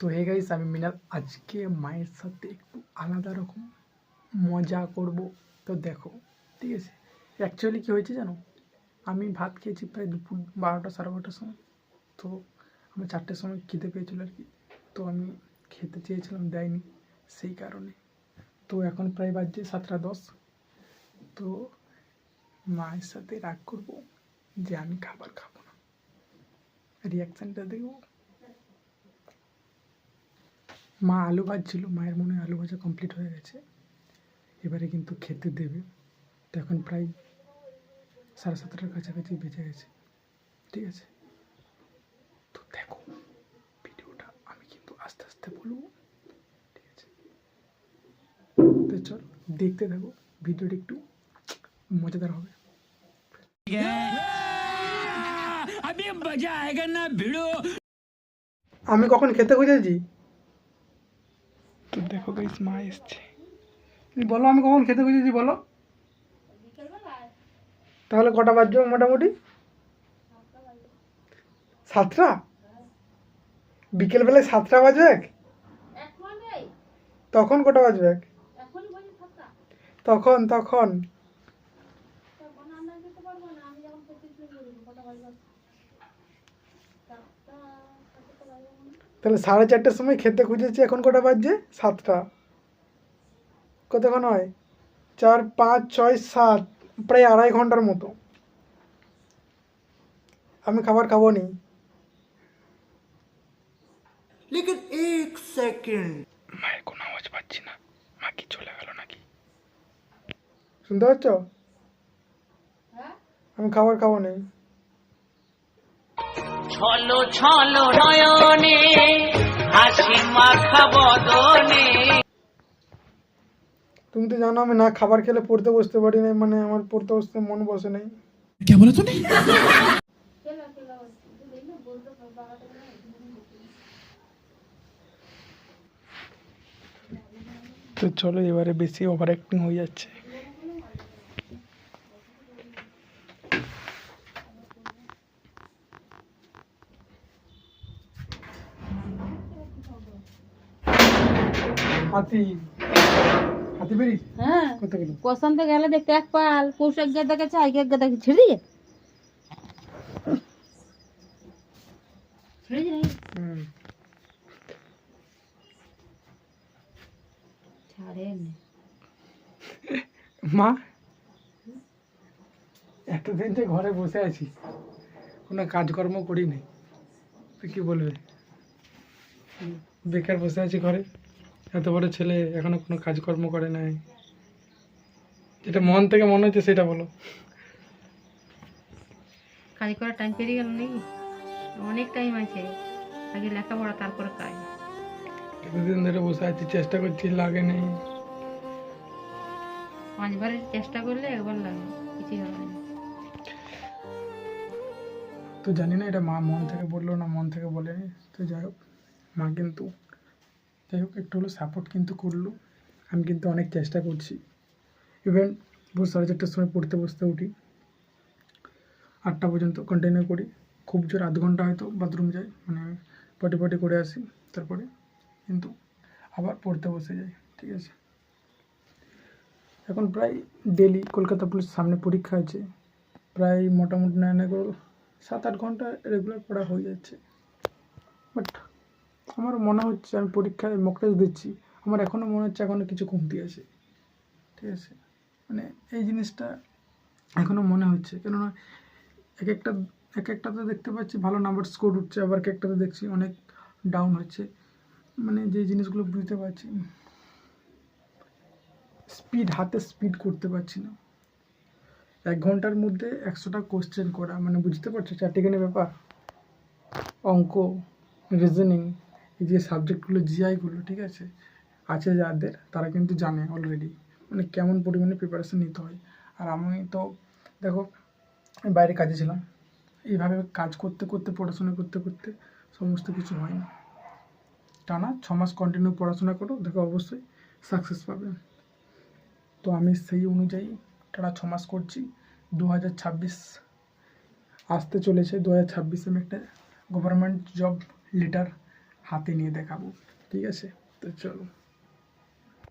তো hey guys, আমি মিনাল। আজকে মায়ের সাথে একটু আলাদা রকম মজা করব। তো দেখো, ঠিক আছে? অ্যাকচুয়ালি কী হয়েছে জানো? আমি ভাত খেয়েছি প্রায় দুপুর বারোটা, সাড়ে বারোটার সময়। তো আমার চারটের সময় খেতে পেয়েছিলো আর কি। তো আমি খেতে চেয়েছিলাম, দেয়নি সেই কারণে। তো এখন প্রায় বাজছে সাতটা দশ। তো মায়ের সাথে রাগ করব যে আমি খাবার খাব না। রিয়াকশানটা দেখব। মা আলু ভাজছিল মায়ের মনে আলু ভাজা কমপ্লিট হয়ে গেছে। এবারে কিন্তু খেতে দেবে। তো এখন প্রায় সাড়ে সাতটার কাছাকাছি বেঁচে গেছে। ঠিক আছে? তো দেখো ভিডিওটা আমি কিন্তু আস্তে আস্তে বলব। ঠিক আছে? তো চল দেখতে থাকো। ভিডিওটা একটু মজাদার হবে। আমি কখন খেতে খুঁজেছি? তো দেখো গাইস মা এসছে। তুমি বলো আমি কখন খেতে খুঁজেছি বলো। তাহলে কটা বাজবে মোটামুটি? সাতটা? বিকেলবেলায় সাতটা বাজবে তখন কটা বাজবে তখন তখন। তাহলে সাড়ে চারটের সময় খেতে খুঁজেছি এখন কটা বাজছে? সাতটা। কতক্ষণ হয়? চার পাঁচ ছয় সাত প্রায় আড়াই ঘণ্টার মতো। আমি খাবার খাব নি লেকিন এক সেকেন্ড। মায়ের কোনো আওয়াজ পাচ্ছি না। মা কি চলে গেল নাকি? শুনতে পাচ্ছ? আমি খাবার খাব নেই ছলো ছলো নয়নে হাসি মাখা বদনে। তুমি তো জানো আমি না খাবার খেলে পড়তে বসতে পারি না মানে আমার পড়তে বসতে মন বসে নাই। কে বলে তুমি? তো চলো এবারে বেশি ওভার অ্যাক্টিং হয়ে যাচ্ছে। হাতি। হাতি বেরি? হ্যাঁ। কত কিলো পছন্দ গেলে? দেখতে এক পাল। পৌষ এক গাদা গেছে আগে এক গাদা ছেড়ে দিয়ে ছেড়ে দিয়ে হুম। ছাড়েন। মা এতদিন যে ঘরে বসে আছি। কোনো কাজকর্ম করি নাই তুই কি বলবে? বেকার বসে আছি ঘরে। এত বড় ছেলে এখনও কোনো কাজকর্ম করে নাই। যেটা মন থেকে মনে হচ্ছে সেটা বলো। কাজ করার টাইম পেরিয়ে গেল নাকি? অনেক টাইম আছে। আগে লেখাপড়া তারপরে কাজ। এতদিন ধরে বসে আছি চেষ্টা করছি লাগে নেই। পাঁচবারের চেষ্টা করলে একবার লাগে কিছু হবে না। তো জানি না এটা মা মন থেকে বলল না মন থেকে বলেনি। তো যাই হোক মা কিন্তু যাই হোক, একটু হলো সাপোর্ট কিন্তু করল। আমি কিন্তু অনেক চেষ্টা করছি। ইভেন ভোর সাড়ে চারটার সময় পড়তে বসতে উঠি। আটটা পর্যন্ত কন্টিনিউ করি। খুব জোর আধ ঘণ্টা হয়তো বাথরুম যাই মানে পটি পটি করে আসি তারপরে। কিন্তু আবার পড়তে বসে যাই, ঠিক আছে? এখন প্রায় ডেলি কলকাতা পুলিশ সামনে পরীক্ষা আছে। প্রায় মোটামুটি নয় না করে সাত আট ঘণ্টা রেগুলার পড়া হয়ে যাচ্ছে। বাট আমার মনে হচ্ছে আমি পরীক্ষায় মক টেস্ট দিচ্ছি। আমার এখনও মনে হচ্ছে এখনও কিছু কমতি আছে। ঠিক আছে? মানে এই জিনিসটা এখনও মনে হচ্ছে। কেননা এক একটা এক একটাতে দেখতে পাচ্ছি ভালো নাম্বার স্কোর উঠছে, আবার এক একটাতে দেখছি অনেক ডাউন হচ্ছে। মানে যে জিনিসগুলো বুঝতে পারছি স্পিড হাতে স্পিড করতে পারছি না। এক ঘণ্টার মধ্যে একশোটা কোশ্চেন করা মানে বুঝতে পারছ? চারটিখানি ব্যাপার। অঙ্ক রিজনিং যে সাবজেক্টগুলো জিআইগুলো ঠিক আছে? আছে যাদের, তারা কিন্তু জানে অলরেডি মানে কেমন পরিমাণে প্রিপারেশন নিতে হয়। আর আমি তো, দেখো বাইরে কাজে ছিলাম। এইভাবে কাজ করতে করতে, পড়াশোনা করতে করতে সমস্ত কিছু হয় না টানা ছ মাস কন্টিনিউ পড়াশোনা করো, দেখো অবশ্যই সাকসেস পাবে। তো আমি সেই অনুযায়ী টানা ছ মাস করছি। দু হাজার ছাব্বিশ আসতে চলেছে। দু হাজার ছাব্বিশে আমি একটা গভর্নমেন্ট জব লেটার হাতে নিয়ে দেখাবো। ঠিক আছে? তো চলো।